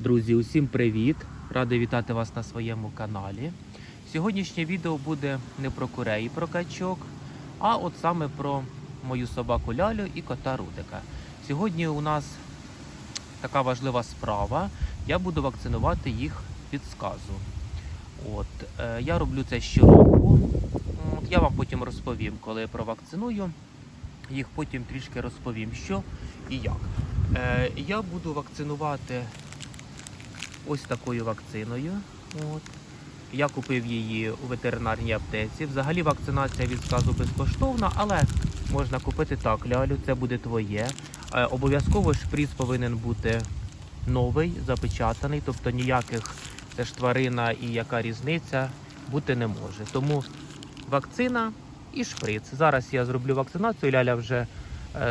Друзі, усім привіт! Радий вітати вас на своєму каналі. Сьогоднішнє відео буде не про курей і про качок, а от саме про мою собаку Лялю і кота Рудика. Сьогодні у нас така важлива справа. Я буду вакцинувати їх від сказу. От, е, я роблю це щороку. От, я вам потім розповім, коли я провакциную. Їх потім трішки розповім, що і як. Е, я буду вакцинувати ось такою вакциною. От. Я купив її у ветеринарній аптеці. Взагалі вакцинація від сказу безкоштовна, але можна купити так, лялю, це буде твоє. Е, обов'язково шприц повинен бути новий, запечатаний, тобто ніяких це ж тварина і яка різниця бути не може. Тому вакцина і шприц. Зараз я зроблю вакцинацію. Ляля вже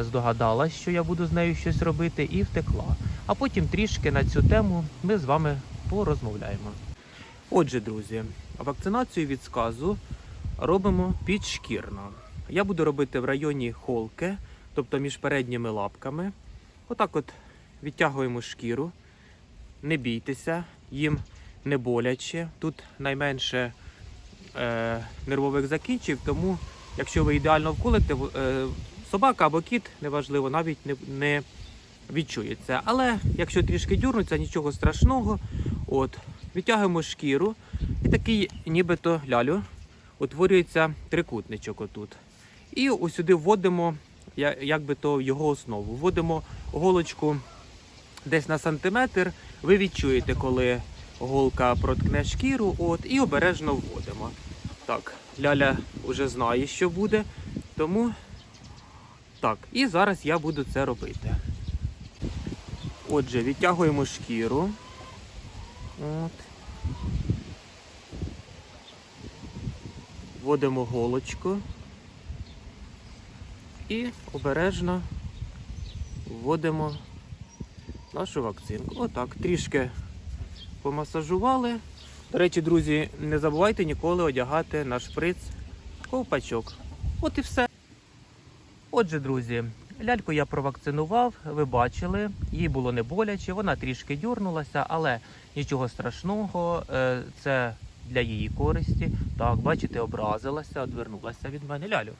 здогадалась, що я буду з нею щось робити, і втекла. А потім трішки на цю тему ми з вами порозмовляємо. Отже, друзі, вакцинацію від сказу робимо підшкірно. Я буду робити в районі холки, тобто між передніми лапками. Отак от відтягуємо шкіру. Не бійтеся, їм не боляче. Тут найменше е, нервових закінчів, тому якщо ви ідеально вколите, е, собака або кіт, неважливо, навіть не, не відчується. Але якщо трішки дюрнуться, нічого страшного. От, відтягуємо шкіру і такий нібито лялю утворюється трикутничок отут. І ось сюди вводимо як то його основу. Вводимо голочку десь на сантиметр. Ви відчуєте, коли голка проткне шкіру, от, і обережно вводимо. Так, Ляля вже знає, що буде, тому так, і зараз я буду це робити. Отже, відтягуємо шкіру. От. Вводимо голочку і обережно вводимо нашу вакцинку. Отак, трішки помасажували. До речі, друзі, не забувайте ніколи одягати на шприц ковпачок. От і все. Отже, друзі, ляльку я провакцинував, ви бачили, їй було не боляче, вона трішки дюрнулася, але нічого страшного, е, це для її користі. Так, бачите, образилася, одвернулася від мене лялю.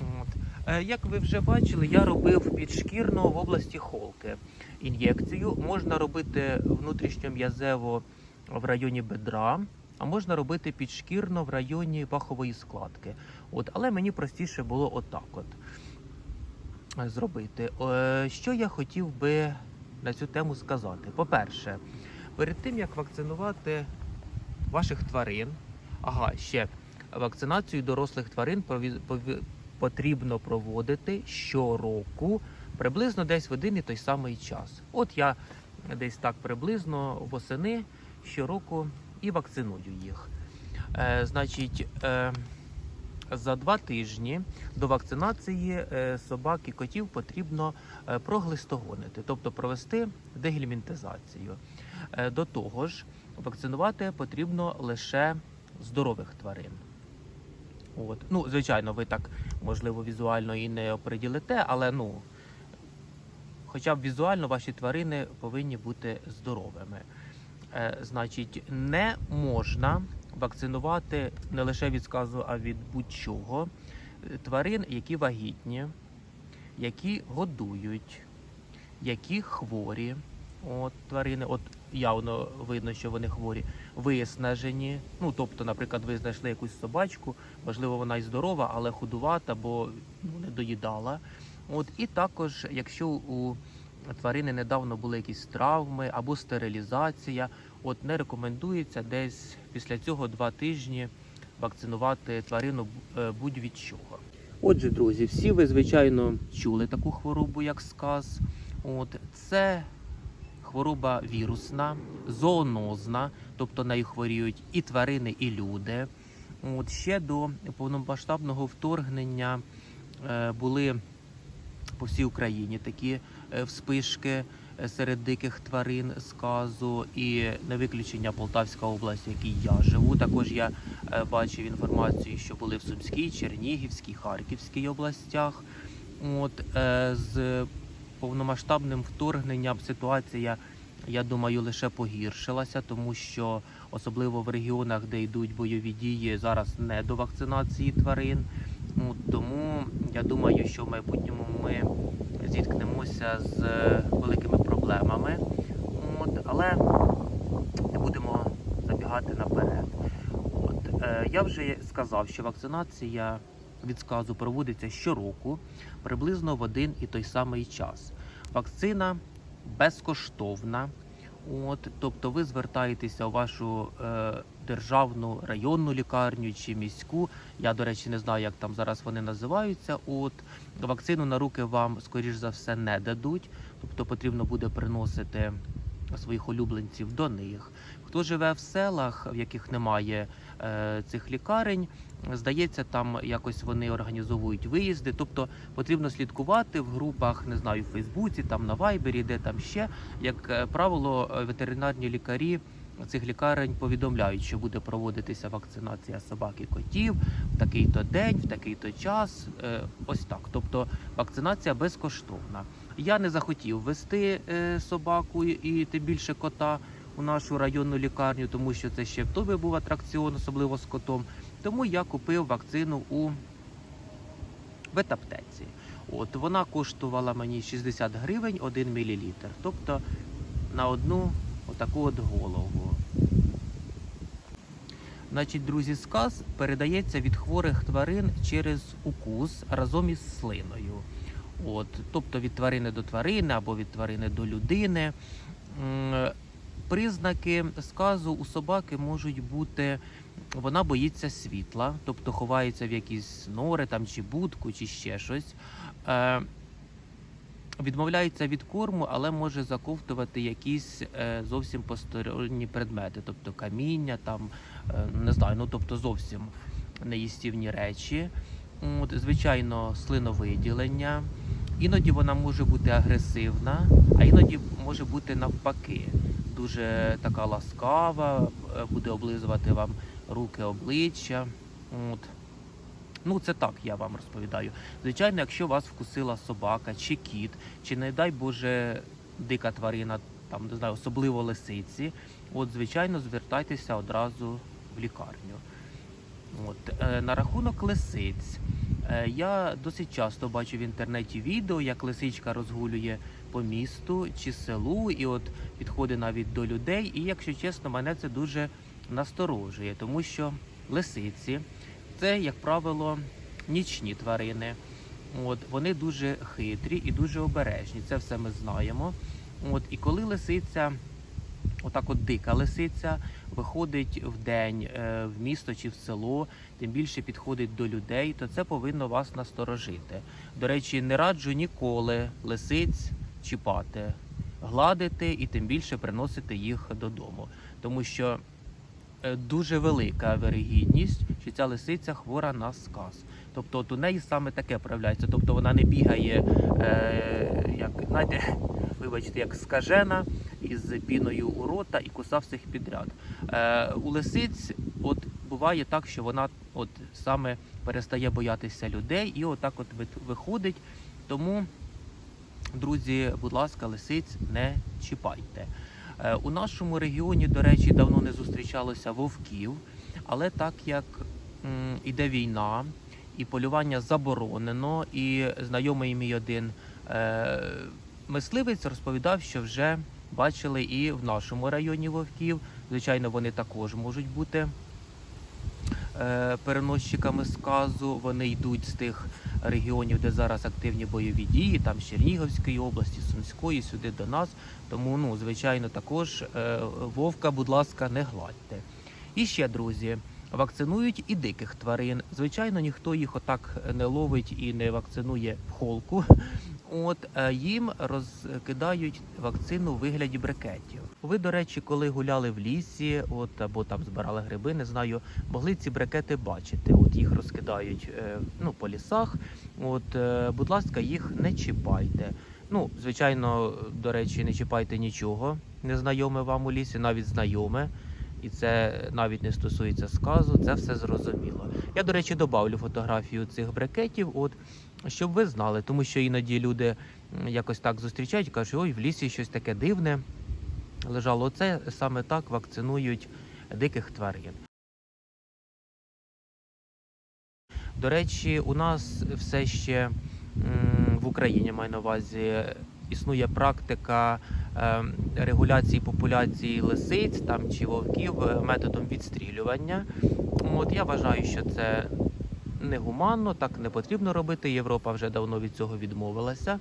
От. Е, Як ви вже бачили, я робив підшкірно в області холки. Ін'єкцію можна робити внутрішньом'язево в районі бедра, а можна робити підшкірно в районі пахової складки. От, але мені простіше було отак от е, зробити. Е, Що я хотів би на цю тему сказати? По-перше, перед тим як вакцинувати ваших тварин, ага, ще вакцинацію дорослих тварин потрібно проводити щороку, приблизно десь в один і той самий час. От я десь так приблизно восени щороку і вакциную їх. Е, значить, е, за два тижні до вакцинації е, собак і котів потрібно е, проглистогонити, тобто провести дегельмінтизацію. Е, До того ж, вакцинувати потрібно лише здорових тварин. От. Ну, звичайно, ви так можливо візуально і не оприділите, але ну, хоча б візуально ваші тварини повинні бути здоровими. Е, значить, не можна вакцинувати не лише від сказу, а від будь-чого е, тварин, які вагітні, які годують, які хворі. От тварини, от явно видно, що вони хворі, виснажені. Ну, тобто, наприклад, ви знайшли якусь собачку, можливо, вона і здорова, але худувата, бо ну, не доїдала. От і також, якщо у тварини недавно були якісь травми або стерилізація, от не рекомендується десь після цього два тижні вакцинувати тварину е, будь-від чого. Отже, друзі, всі ви звичайно чули таку хворобу, як сказ. От це хвороба вірусна, зоонозна, тобто нею хворіють і тварини, і люди. От ще до повномасштабного вторгнення е, були по всій Україні такі е, вспишки е, серед диких тварин сказу, і не виключення Полтавська область, в якій я живу. Також я е, бачив інформацію, що були в Сумській, Чернігівській, Харківській областях. От з повномасштабним вторгненням ситуація я думаю, лише погіршилася, тому що особливо в регіонах, де йдуть бойові дії, зараз не до вакцинації тварин. Тому я думаю, що в майбутньому ми зіткнемося з великими проблемами. От, але не будемо забігати наперед. От, е, я вже сказав, що вакцинація від сказу проводиться щороку, приблизно в один і той самий час. Вакцина безкоштовна. От, тобто ви звертаєтеся у вашу е, державну районну лікарню чи міську. Я, до речі, не знаю, як там зараз вони називаються. От вакцину на руки вам, скоріш за все, не дадуть. Тобто потрібно буде приносити своїх улюбленців до них. Хто живе в селах, в яких немає е, цих лікарень, здається, там якось вони організовують виїзди. Тобто потрібно слідкувати в групах, не знаю, в Фейсбуці, там на Вайбері, де там ще. Як е, правило, е, ветеринарні лікарі цих лікарень повідомляють, що буде проводитися вакцинація собак і котів в такий-то день, в такий-то час. Е, Ось так. Тобто вакцинація безкоштовна. Я не захотів вести е, собаку і тим більше кота у нашу районну лікарню, тому що це ще в тобі був атракціон, особливо з котом. Тому я купив вакцину у ветаптеці. От вона коштувала мені 60 гривень 1 мл. Тобто на одну отаку от голову. Значить, друзі, сказ передається від хворих тварин через укус разом із слиною. От, тобто від тварини до тварини або від тварини до людини. Признаки сказу у собаки можуть бути, вона боїться світла, тобто ховається в якісь нори там, чи будку, чи ще щось. Е, відмовляється від корму, але може заковтувати якісь е, зовсім посторонні предмети, тобто каміння, там, е, не знаю, ну тобто зовсім неїстівні речі. От, звичайно, слиновиділення. Іноді вона може бути агресивна, а іноді може бути навпаки. Дуже така ласкава, е, буде облизувати вам руки, обличчя. От. Ну, це так я вам розповідаю. Звичайно, якщо вас вкусила собака чи кіт, чи не дай Боже дика тварина, там не знаю, особливо лисиці, от звичайно звертайтеся одразу в лікарню. От е, на рахунок лисиць. Е, я досить часто бачу в інтернеті відео, як лисичка розгулює по місту чи селу, і от підходить навіть до людей. І якщо чесно, мене це дуже насторожує, тому що лисиці це, як правило, нічні тварини. От вони дуже хитрі і дуже обережні. Це все ми знаємо. От і коли лисиця, отак, от дика лисиця, виходить в день е, в місто чи в село, тим більше підходить до людей, то це повинно вас насторожити. До речі, не раджу ніколи лисиць чіпати, гладити і тим більше приносити їх додому, тому що е, дуже велика вирогідність, що ця лисиця хвора на сказ. Тобто от у неї саме таке проявляється. Тобто вона не бігає, е, як знаєте, вибачте, як скажена із піною у рота і кусав всіх підряд. Е, у лисиць от буває так, що вона от саме перестає боятися людей і отак от виходить. Тому, друзі, будь ласка, лисиць не чіпайте. Е, У нашому регіоні, до речі, давно не зустрічалося вовків, але так як м, іде війна і полювання заборонено, і знайомий мій один е, мисливець розповідав, що вже бачили і в нашому районі вовків. Звичайно, вони також можуть бути е, переносчиками сказу. Вони йдуть з тих регіонів, де зараз активні бойові дії, там з Чернігівської області, Сумської, сюди до нас. Тому, ну, звичайно, також е, вовка, будь ласка, не гладьте. І ще, друзі, вакцинують і диких тварин. Звичайно, ніхто їх отак не ловить і не вакцинує в холку. От е, їм розкидають вакцину у вигляді брикетів. Ви, до речі, коли гуляли в лісі, от або там збирали гриби, не знаю, могли ці брикети бачити. От їх розкидають е, ну, по лісах. От, е, будь ласка, їх не чіпайте. Ну, звичайно, до речі, не чіпайте нічого незнайоме вам у лісі, навіть знайоме. І це навіть не стосується сказу, це все зрозуміло. Я, до речі, добавлю фотографію цих брикетів, от, щоб ви знали, тому що іноді люди якось так зустрічають кажуть, ой, в лісі щось таке дивне. лежало. Оце саме так вакцинують диких тварин. До речі, у нас все ще в Україні маю на увазі існує практика е, регуляції популяції лисиць там чи вовків е, методом відстрілювання. От я вважаю, що це негуманно, так не потрібно робити. Європа вже давно від цього відмовилася.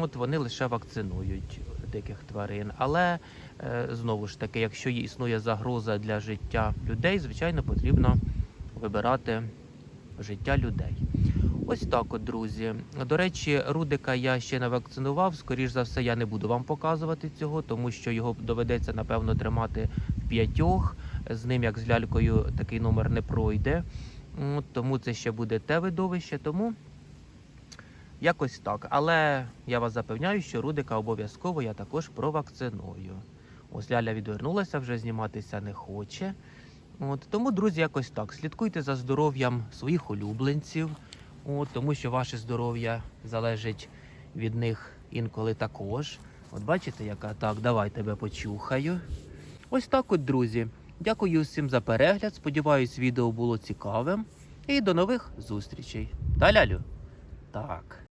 От вони лише вакцинують диких тварин. Але е, знову ж таки, якщо існує загроза для життя людей, звичайно, потрібно вибирати життя людей. Ось так, от, друзі. До речі, Рудика я ще не вакцинував. Скоріш за все, я не буду вам показувати цього, тому що його доведеться напевно тримати в п'ятьох. З ним, як з лялькою, такий номер не пройде. От, Тому це ще буде те видовище. Тому якось так. Але я вас запевняю, що Рудика обов'язково я також провакциную. Ось Ляля відвернулася, вже зніматися не хоче. От, тому, друзі, якось так. Слідкуйте за здоров'ям своїх улюбленців, от, тому що ваше здоров'я залежить від них інколи також. От бачите, яка так, давай тебе почухаю. Ось так от, друзі. Дякую всім за перегляд. Сподіваюсь, відео було цікавим. І до нових зустрічей. Та лялю? Так.